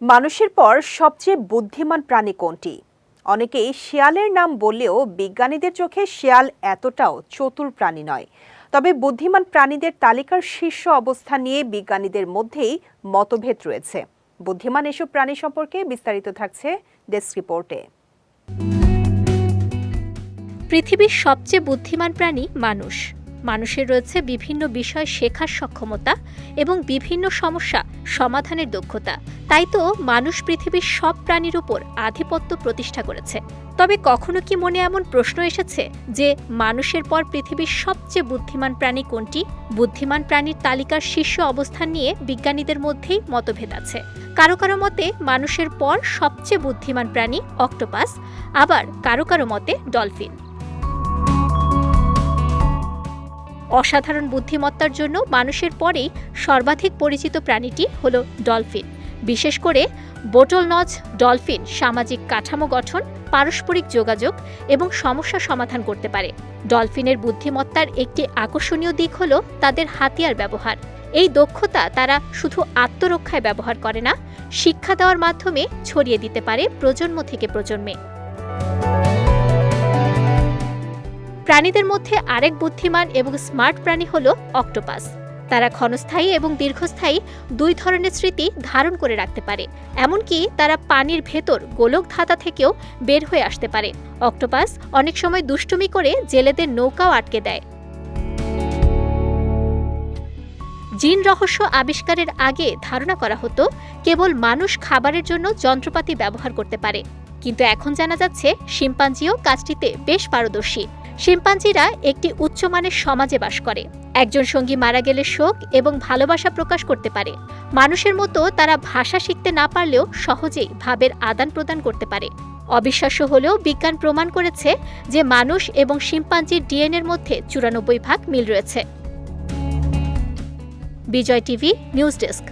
মানুষের পর সবচেয়ে বুদ্ধিমান প্রাণী কোনটি? অনেকেই শিয়ালের নাম বললেও বিজ্ঞানীদের চোখে শিয়াল এতটাও চতুর প্রাণী নয়। তবে বুদ্ধিমান প্রাণীদের তালিকার শীর্ষ অবস্থান নিয়ে বিজ্ঞানীদের মধ্যেই মতভেদ রয়েছে। বুদ্ধিমান এসব প্রাণী সম্পর্কে বিস্তারিত থাকছে ডেস্ক রিপোর্টে। পৃথিবীর সবচেয়ে বুদ্ধিমান প্রাণী মানুষ। মানুষের রয়েছে বিভিন্ন বিষয় শেখার সক্ষমতা এবং বিভিন্ন সমস্যা সমাধানের দক্ষতা। তাই তো মানুষ পৃথিবীর সব প্রাণীর উপর আধিপত্য প্রতিষ্ঠা করেছে। তবে কখনো কি মনে এমন প্রশ্ন এসেছে যে মানুষের পর পৃথিবীর সবচেয়ে বুদ্ধিমান প্রাণী কোনটি? বুদ্ধিমান প্রাণীর তালিকার শীর্ষ অবস্থান নিয়ে বিজ্ঞানীদের মধ্যেই মতভেদ আছে। কারও কারও মতে মানুষের পর সবচেয়ে বুদ্ধিমান প্রাণী অক্টোপাস, আবার কারও কারও মতে ডলফিন। অসাধারণ বুদ্ধিমত্তার জন্য মানুষের পরেই সর্বাধিক পরিচিত প্রাণীটি হল ডলফিন। বিশেষ করে বোটল নজ ডলফিন সামাজিক কাঠামো গঠন, পারস্পরিক যোগাযোগ এবং সমস্যা সমাধান করতে পারে। ডলফিনের বুদ্ধিমত্তার একটি আকর্ষণীয় দিক হল তাদের হাতিয়ার ব্যবহার। এই দক্ষতা তারা শুধু আত্মরক্ষায় ব্যবহার করে না, শিক্ষা দেওয়ার মাধ্যমে ছড়িয়ে দিতে পারে প্রজন্ম থেকে প্রজন্মে। প্রাণীদের মধ্যে আরেক বুদ্ধিমান এবং স্মার্ট প্রাণী হল অক্টোপাস। তারা ক্ষণস্থায়ী এবং দীর্ঘস্থায়ী দুই ধরনের স্মৃতি ধারণ করে রাখতে পারে। এমনকি তারা পানির ভেতর গোলক ধাতা থেকেও বের হয়ে আসতে পারে। অক্টোপাস অনেক সময় দুষ্টুমি করে জেলেদের নৌকাও আটকে দেয়। জিন রহস্য আবিষ্কারের আগে ধারণা করা হতো, কেবল মানুষ খাবারের জন্য যন্ত্রপাতি ব্যবহার করতে পারে। কিন্তু এখন জানা যাচ্ছে, শিম্পাঞ্জিও কাজটিতে বেশ পারদর্শী। শিম্পাঞ্জিরা একটি উচ্চমানের সমাজে বাস করে। একজন সঙ্গী মারা গেলে শোক এবং ভালোবাসা প্রকাশ করতে পারে। মানুষের মতো তারা ভাষা শিখতে না পারলেও সহজেই ভাবের আদান প্রদান করতে পারে। অবিশ্বাস্য হলেও বিজ্ঞান প্রমাণ করেছে যে মানুষ এবং শিম্পাঞ্জির ডিএনএর মধ্যে চুরানব্বই ভাগ মিল রয়েছে। Bijoy TV, news desk.